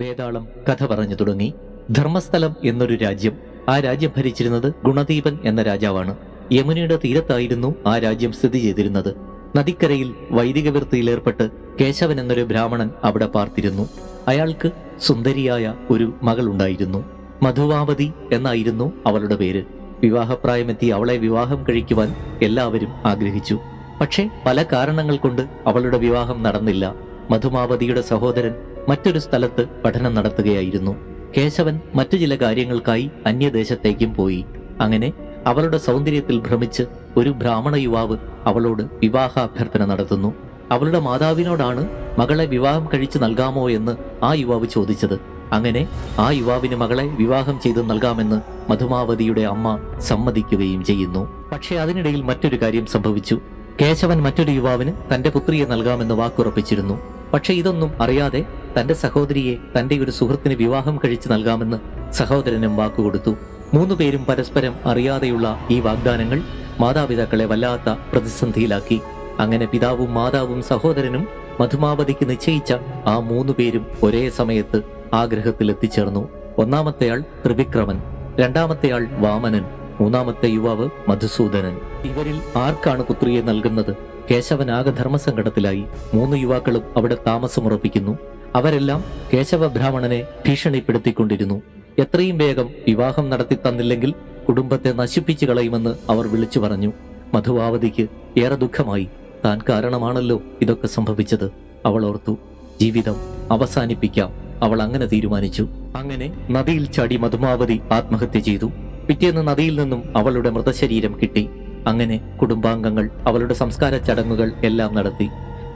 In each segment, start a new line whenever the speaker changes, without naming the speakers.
വേതാളം കഥ പറഞ്ഞു തുടങ്ങി. ധർമ്മസ്ഥലം എന്നൊരു രാജ്യം. ആ രാജ്യം ഭരിച്ചിരുന്നത് ഗുണദീപൻ എന്ന രാജാവാണ്. യമുനയുടെ തീരത്തായിരുന്നു ആ രാജ്യം സ്ഥിതി ചെയ്തിരുന്നത്. നദിക്കരയിൽ വൈദിക വൃത്തിയിലേർപ്പെട്ട് കേശവൻ എന്നൊരു ബ്രാഹ്മണൻ അവിടെ പാർത്തിരുന്നു. അയാൾക്ക് സുന്ദരിയായ ഒരു മകളുണ്ടായിരുന്നു മധുവാവതി എന്നായിരുന്നു അവളുടെ പേര്. വിവാഹപ്രായമെത്തി അവളെ വിവാഹം കഴിക്കുവാൻ എല്ലാവരും ആഗ്രഹിച്ചു. പക്ഷേ പല കാരണങ്ങൾ കൊണ്ട് അവളുടെ വിവാഹം നടന്നില്ല. മധുമാവതിയുടെ സഹോദരൻ മറ്റൊരു സ്ഥലത്ത് പഠനം നടത്തുകയായിരുന്നു. കേശവൻ മറ്റു ചില കാര്യങ്ങൾക്കായി അന്യദേശത്തേക്കും പോയി. അങ്ങനെ അവളുടെ സൗന്ദര്യത്തിൽ ഭ്രമിച്ച് ഒരു ബ്രാഹ്മണ യുവാവ് അവളോട് വിവാഹ അഭ്യർത്ഥന നടത്തുന്നു. അവളുടെ മാതാവിനോടാണ് മകളെ വിവാഹം കഴിച്ചു നൽകാമോ എന്ന് ആ യുവാവ് ചോദിച്ചത്. അങ്ങനെ ആ യുവാവിന് മകളെ വിവാഹം ചെയ്തു നൽകാമെന്ന് മധുമാവതിയുടെ അമ്മ സമ്മതിക്കുകയും ചെയ്യുന്നു. പക്ഷേ അതിനിടയിൽ മറ്റൊരു കാര്യം സംഭവിച്ചു. കേശവൻ മറ്റൊരു യുവാവിന് തന്റെ പുത്രിയെ നൽകാമെന്ന് വാക്കുറപ്പിച്ചിരുന്നു. പക്ഷെ ഇതൊന്നും അറിയാതെ തന്റെ സഹോദരിയെ തന്റെ ഒരു സുഹൃത്തിന് വിവാഹം കഴിച്ചു നൽകാമെന്ന് സഹോദരനും വാക്കുകൊടുത്തു മൂന്നുപേരും പരസ്പരം അറിയാതെയുള്ള ഈ വാഗ്ദാനങ്ങൾ മാതാപിതാക്കളെ വല്ലാത്ത പ്രതിസന്ധിയിലാക്കി. അങ്ങനെ പിതാവും മാതാവും സഹോദരനും മധുമാവതിക്ക് നിശ്ചയിച്ച ആ മൂന്നു പേരും ഒരേ സമയത്ത് ആഗ്രഹത്തിൽ എത്തിച്ചേർന്നു ഒന്നാമത്തെയാൾ ത്രിവിക്രമൻ രണ്ടാമത്തെയാൾ വാമനൻ മൂന്നാമത്തെ യുവാവ് മധുസൂദനൻ. ഇവരിൽ ആർക്കാണ് പുത്രിയെ നൽകുന്നത്? കേശവൻ ധർമ്മസങ്കടത്തിലായി മൂന്ന് യുവാക്കളും അവിടെ താമസമുറപ്പിക്കുന്നു. അവരെല്ലാം കേശവ ബ്രാഹ്മണനെ ഭീഷണിപ്പെടുത്തിക്കൊണ്ടിരുന്നു. എത്രയും വേഗം വിവാഹം നടത്തി തന്നില്ലെങ്കിൽ കുടുംബത്തെ നശിപ്പിച്ചു കളയുമെന്ന് അവർ വിളിച്ചു പറഞ്ഞു. മധുവാവതിക്ക് ഏറെ ദുഃഖമായി. താൻ കാരണമാണല്ലോ ഇതൊക്കെ സംഭവിച്ചത്. അവൾ ഓർത്തു ജീവിതം അവസാനിപ്പിക്കാം. അവൾ അങ്ങനെ തീരുമാനിച്ചു. അങ്ങനെ നദിയിൽ ചാടി മധുമാവതി ആത്മഹത്യ ചെയ്തു. പിറ്റേന്ന് നദിയിൽ നിന്നും അവളുടെ മൃതശരീരം കിട്ടി. അങ്ങനെ കുടുംബാംഗങ്ങൾ അവളുടെ സംസ്കാര ചടങ്ങുകൾ എല്ലാം നടത്തി.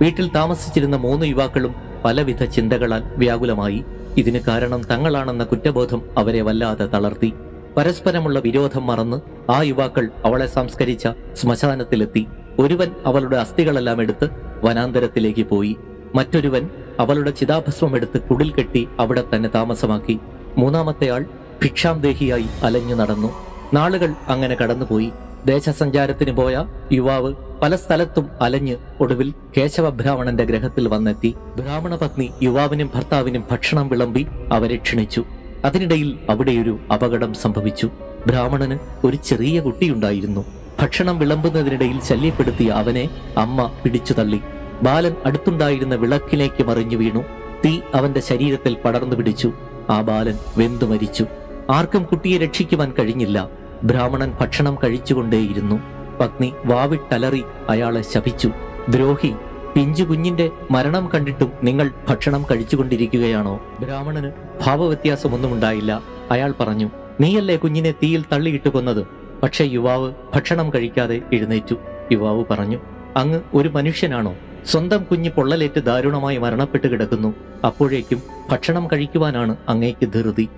വീട്ടിൽ താമസിച്ചിരുന്ന മൂന്ന് യുവാക്കളും പലവിധ ചിന്തകളാൽ വ്യാകുലമായി. ഇതിന് കാരണം തങ്ങളാണെന്ന കുറ്റബോധം അവരെ വല്ലാതെ തളർത്തി. പരസ്പരമുള്ള വിരോധം മറന്ന് ആ യുവാക്കൾ അവളെ സംസ്കരിച്ച ശ്മശാനത്തിലെത്തി. ഒരുവൻ അവളുടെ അസ്ഥികളെല്ലാം എടുത്ത് വനാന്തരത്തിലേക്ക് പോയി. മറ്റൊരുവൻ അവളുടെ ചിതാഭസ്മം എടുത്ത് കുടിൽ കെട്ടി അവിടെ തന്നെ താമസമാക്കി. മൂന്നാമത്തെയാൾ ഭിക്ഷാംദേഹിയായി അലഞ്ഞു നടന്നു. നാളുകൾ അങ്ങനെ കടന്നുപോയി. ദേശസഞ്ചാരത്തിന് പോയ യുവാവ് പല സ്ഥലത്തും അലഞ്ഞ് ഒടുവിൽ കേശവ ബ്രാഹ്മണന്റെ ഗ്രഹത്തിൽ വന്നെത്തി. ബ്രാഹ്മണ പത്നി യുവാവിനും ഭർത്താവിനും ഭക്ഷണം വിളമ്പി അവരെ ക്ഷണിച്ചു. അതിനിടയിൽ അവിടെയൊരു അപകടം സംഭവിച്ചു. ബ്രാഹ്മണന് ഒരു ചെറിയ കുട്ടിയുണ്ടായിരുന്നു. ഭക്ഷണം വിളമ്പുന്നതിനിടയിൽ ശല്യപ്പെടുത്തിയ അവനെ അമ്മ പിടിച്ചു തള്ളി. ബാലൻ അടുത്തുണ്ടായിരുന്ന വിളക്കിലേക്ക് മറിഞ്ഞു വീണു. തീ അവന്റെ ശരീരത്തിൽ പടർന്നു പിടിച്ചു. ആ ബാലൻ വെന്തു മരിച്ചു. ആർക്കും കുട്ടിയെ രക്ഷിക്കുവാൻ കഴിഞ്ഞില്ല. ബ്രാഹ്മണൻ ഭക്ഷണം കഴിച്ചുകൊണ്ടേയിരുന്നു. പത്നി വാവിട്ടലറി അയാളെ ശപിച്ചു. ദ്രോഹി പിഞ്ചു കുഞ്ഞിന്റെ മരണം കണ്ടിട്ടും നിങ്ങൾ ഭക്ഷണം കഴിച്ചുകൊണ്ടിരിക്കുകയാണോ? ബ്രാഹ്മണന് ഭാവവ്യത്യാസമൊന്നും ഉണ്ടായില്ല അയാൾ പറഞ്ഞു നീയല്ലേ കുഞ്ഞിനെ തീയിൽ തള്ളിയിട്ട് കൊന്നത്? പക്ഷേ യുവാവ് ഭക്ഷണം കഴിക്കാതെ എഴുന്നേറ്റു. യുവാവ് പറഞ്ഞു അങ്ങ് ഒരു മനുഷ്യനാണോ? സ്വന്തം കുഞ്ഞ് പൊള്ളലേറ്റ് ദാരുണമായി മരണപ്പെട്ട് കിടക്കുന്നു. അപ്പോഴേക്കും ഭക്ഷണം കഴിക്കുവാനാണ് അങ്ങേക്ക് ധൃതി.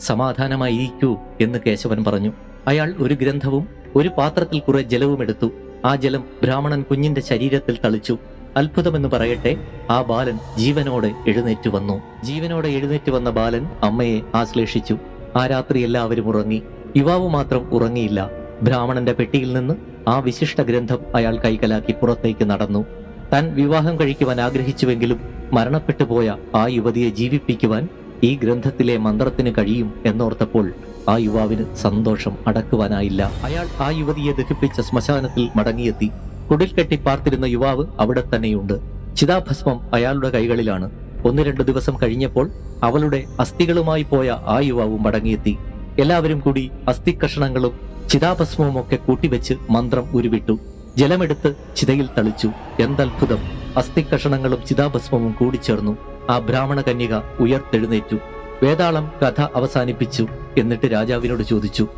സമാധാനമായിരിക്കൂ എന്ന് കേശവൻ പറഞ്ഞു. അയാൾ ഒരു ഗ്രന്ഥവും ഒരു പാത്രത്തിൽ കുറെ ജലവും എടുത്തു. ആ ജലം ബ്രാഹ്മണൻ കുഞ്ഞിന്റെ ശരീരത്തിൽ തളിച്ചു. അത്ഭുതമെന്ന് പറയട്ടെ ആ ബാലൻ ജീവനോടെ എഴുന്നേറ്റ് വന്നു. ജീവനോടെ എഴുന്നേറ്റ് വന്ന ബാലൻ അമ്മയെ ആശ്ലേഷിച്ചു. ആ രാത്രി എല്ലാവരും ഉറങ്ങി. യുവാവ് മാത്രം ഉറങ്ങിയില്ല. ബ്രാഹ്മണന്റെ പെട്ടിയിൽ നിന്ന് ആ വിശിഷ്ട ഗ്രന്ഥം അയാൾ കൈകലാക്കി പുറത്തേക്ക് നടന്നു. താൻ വിവാഹം കഴിക്കുവാൻ ആഗ്രഹിച്ചുവെങ്കിലും മരണപ്പെട്ടു പോയ ആ യുവതിയെ ജീവിപ്പിക്കുവാൻ ഈ ഗ്രന്ഥത്തിലെ മന്ത്രത്തിന് കഴിയും എന്നോർത്തപ്പോൾ ആ യുവാവിന് സന്തോഷം അടക്കുവാനായില്ല. അയാൾ ആ യുവതിയെ ദഹിപ്പിച്ച ശ്മശാനത്തിൽ മടങ്ങിയെത്തി. കുടിൽ കെട്ടി പാർത്തിരുന്ന യുവാവ് അവിടെ തന്നെയുണ്ട്. ചിതാഭസ്മം അയാളുടെ കൈകളിലാണ്. ഒന്ന് രണ്ടു ദിവസം കഴിഞ്ഞപ്പോൾ അവളുടെ അസ്ഥികളുമായി പോയ ആ യുവാവും മടങ്ങിയെത്തി. എല്ലാവരും കൂടി അസ്ഥി കഷണങ്ങളും ചിതാഭസ്മവും ഒക്കെ കൂട്ടിവെച്ച് മന്ത്രം ഉരുവിട്ടു. ജലമെടുത്ത് ചിതയിൽ തളിച്ചു. എന്തത്ഭുതം. അസ്ഥി കഷണങ്ങളും ചിതാഭസ്മവും കൂടിച്ചേർന്നു. ആ ബ്രാഹ്മണ കന്യക ഉയർത്തെഴുന്നേറ്റു. വേതാളം കഥ അവസാനിപ്പിച്ചു എന്നിട്ട് രാജാവിനോട് ചോദിച്ചു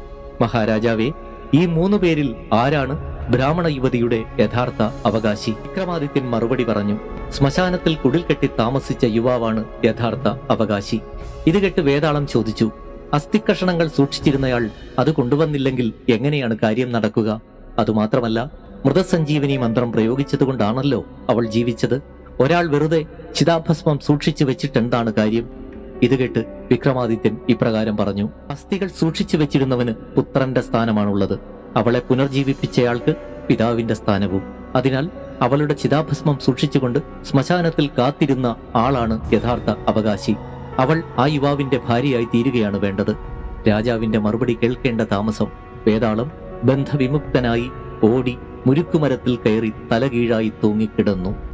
മഹാരാജാവേ ഈ മൂന്നു പേരിൽ ആരാണ് ബ്രാഹ്മണ യുവതിയുടെ യഥാർത്ഥ അവകാശി? വിക്രമാദിത്യൻ മറുപടി പറഞ്ഞു ശ്മശാനത്തിൽ കുടിൽ കെട്ടി താമസിച്ച യുവാവാണ് യഥാർത്ഥ അവകാശി. ഇത് കേട്ട് വേതാളം ചോദിച്ചു അസ്ഥിക്കഷണങ്ങൾ സൂക്ഷിച്ചിരുന്നയാൾ അത് കൊണ്ടുവന്നില്ലെങ്കിൽ എങ്ങനെയാണ് കാര്യം നടക്കുക? അതുമാത്രമല്ല മൃതസഞ്ജീവനി മന്ത്രം പ്രയോഗിച്ചതുകൊണ്ടാണല്ലോ അവൾ ജീവിച്ചത്. ഒരാൾ വെറുതെ ചിതാഭസ്മം സൂക്ഷിച്ചു വെച്ചിട്ടെന്താണ് കാര്യം? ഇത് കേട്ട് വിക്രമാദിത്യൻ ഇപ്രകാരം പറഞ്ഞു അസ്ഥികൾ സൂക്ഷിച്ചു വെച്ചിരുന്നവന് പുത്രന്റെ സ്ഥാനമാണുള്ളത്. അവളെ പുനർജീവിപ്പിച്ചയാൾക്ക് പിതാവിന്റെ സ്ഥാനവും. അതിനാൽ അവളുടെ ചിതാഭസ്മം സൂക്ഷിച്ചുകൊണ്ട് ശ്മശാനത്തിൽ കാത്തിരുന്ന ആളാണ് യഥാർത്ഥ അവകാശി. അവൾ ആ യുവാവിന്റെ ഭാര്യയായി തീരുകയാണ് വേണ്ടത്. രാജാവിന്റെ മറുപടി കേൾക്കേണ്ട താമസം വേതാളം ബന്ധവിമുക്തനായി ഓടി മുരുക്കുമരത്തിൽ കയറി തലകീഴായി തൂങ്ങിക്കിടന്നു.